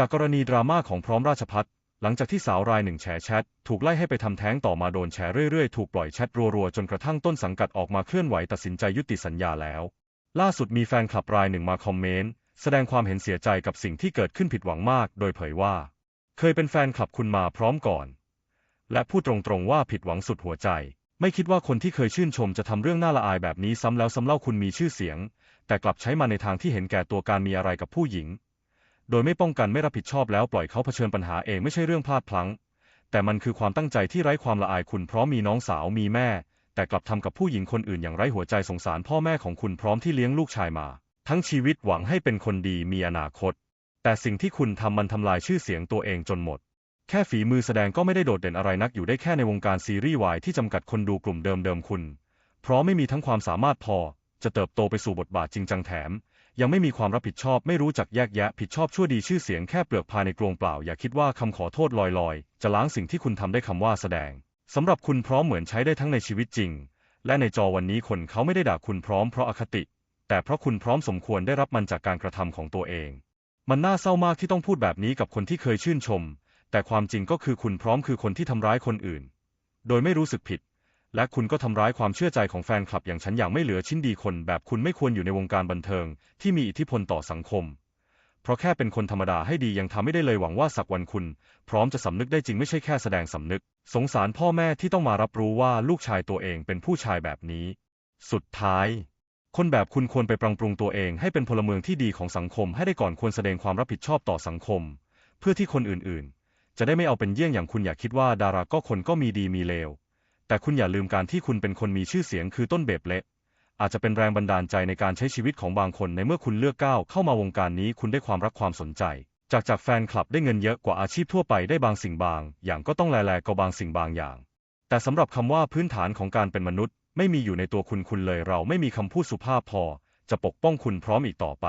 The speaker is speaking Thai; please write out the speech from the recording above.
จากกรณีดราม่าของพร้อมราชพัฒหลังจากที่สาวรายหนึ่งแฉแชทถูกไล่ให้ไปทำแท้งต่อมาโดนแฉเรื่อยๆ ถูกปล่อยแชทรัวๆ จนกระทั่งต้นสังกัดออกมาเคลื่อนไหวตัดสินใจยุติสัญญาแล้ว ล่าสุดมีแฟนคลับรายหนึ่งมาคอมเมนต์ แสดงความเห็นเสียใจกับสิ่งที่เกิดขึ้นผิดหวังมาก โดยเผยว่า เคยเป็นแฟนคลับคุณมาพร้อมก่อน และพูดตรงๆว่าผิดหวังสุดหัวใจ ไม่คิดว่าคนที่เคยชื่นชมจะทำเรื่องน่าละอายแบบนี้ซ้ำแล้วซ้ำเล่าคุณมีชื่อเสียง แต่กลับใช้มาในทางที่เห็นแก่ตัวการมีอะไรกับผู้หญิง โดยไม่ป้องกันไม่รับผิดชอบแล้วปล่อยเขาเผชิญปัญหาเองไม่ใช่เรื่องพลาดพลั้ง แต่มันคือความตั้งใจที่ไร้ความละอายคุณเพราะมีน้องสาวมีแม่ แต่กลับทำกับผู้หญิงคนอื่นอย่างไร้หัวใจสงสารพ่อแม่ของคุณพร้อมที่เลี้ยงลูกชายมา ทั้งชีวิตหวังให้เป็นคนดีมีอนาคต แต่สิ่งที่คุณทำมันทำลายชื่อเสียงตัวเองจนหมด แค่ฝีมือแสดงก็ไม่ได้โดดเด่นอะไรนักอยู่ได้แค่ในวงการซีรีส์วายที่จำกัดคนดูกลุ่มเดิมๆคุณ เพราะไม่มีทั้งความสามารถพอ จะเติบโตไปสู่บทบาทจริงจังแถม ยังไม่มีความรับผิดชอบไม่รู้จักแยกแยะผิดชอบชั่วดีชื่อเสียงแค่เปลือกภายในกลวงเปล่า อย่าคิดว่าคำขอโทษลอยๆ จะล้างสิ่งที่คุณทำได้คำว่าแสดงสำหรับคุณพร้อมเหมือนใช้ได้ทั้งในชีวิตจริง และในจอวันนี้คนเขาไม่ได้ด่าคุณพร้อมเพราะอคติ แต่เพราะคุณพร้อมสมควรได้รับมันจากการกระทำของตัวเอง มันน่าเศร้ามากที่ต้องพูดแบบนี้กับคนที่เคยชื่นชม แต่ความจริงก็คือคุณพร้อมคือคนที่ทำร้ายคนอื่น โดยไม่รู้สึกผิด และคุณก็ทำร้ายความเชื่อใจของแฟนคลับอย่างฉันอย่างไม่เหลือชิ้นดีคนแบบคุณไม่ควรอยู่ในวงการบันเทิง ที่มีอิทธิพลต่อสังคม เพราะแค่เป็นคนธรรมดาให้ดียังทำไม่ได้เลยหวังว่าสักวันคุณ พร้อมจะสำนึกได้จริงไม่ใช่แค่แสดงสำนึก สงสารพ่อแม่ที่ต้องมารับรู้ว่าลูกชายตัวเองเป็นผู้ชายแบบนี้ สุดท้าย คนแบบคุณควรไปปรับปรุงตัวเองให้เป็นพลเมืองที่ดีของสังคม ให้ได้ก่อนควรแสดงความรับผิดชอบต่อสังคม เพื่อที่คนอื่นๆ จะได้ไม่เอาเป็นเยี่ยงอย่างคุณอย่าคิดว่าดาราก็คนก็มีดีมีเลว แต่คุณอย่าลืมการที่คุณเป็นคนมีชื่อเสียงคือต้นแบบเละอาจจะเป็นแรงบันดาลใจในการใช้ชีวิตของบางคนในเมื่อคุณเลือกก้าวเข้ามาวงการนี้คุณได้ความรักความสนใจ จากจากแฟนคลับได้เงินเยอะกว่าอาชีพทั่วไปได้บางสิ่งบาง อย่างก็ต้องแลแลก็บางสิ่งบางอย่าง แต่สำหรับคำว่าพื้นฐานของการเป็นมนุษย์ ไม่มีอยู่ในตัวคุณคุณเลยเราไม่มีคำพูดสุภาพพอ จะปกป้องคุณพร้อมอีกต่อไป